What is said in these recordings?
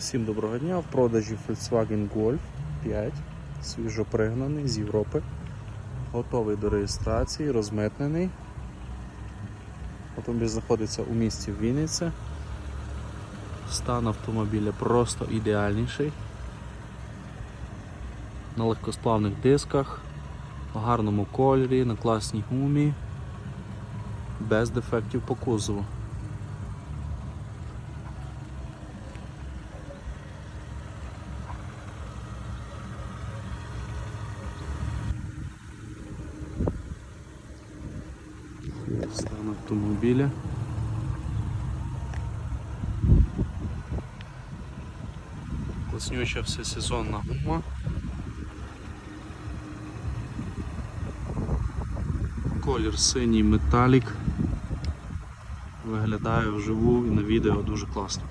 Всім доброго дня. В продажі Volkswagen Golf 5, свіжо пригнаний з Європи. Готовий до реєстрації, розмитнений. Автомобіль знаходиться у місті Вінниця. Стан автомобіля просто ідеальніший. На легкосплавних дисках, в гарному кольорі, на класній гумі, без дефектів по кузову. Стан автомобіля. Класнюча всесезонна гума. Колір синій металік. Виглядає вживу і на відео дуже класно.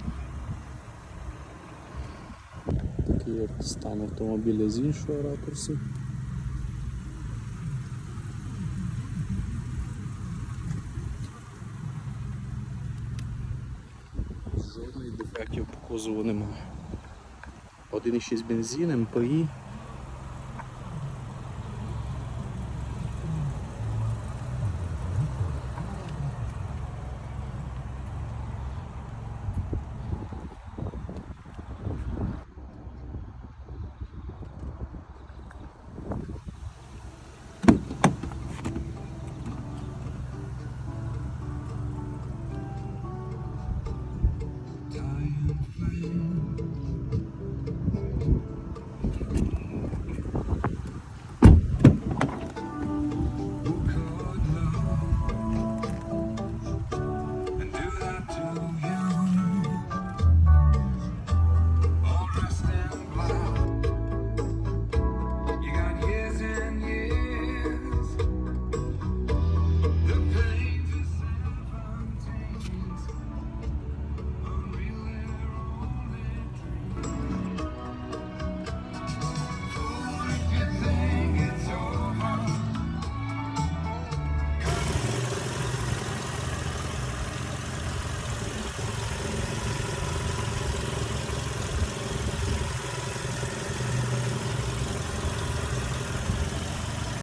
Такий стан автомобіля з іншого ракурсу. Жодних дефектів по кузову немає. 1,6 бензин, МПІ,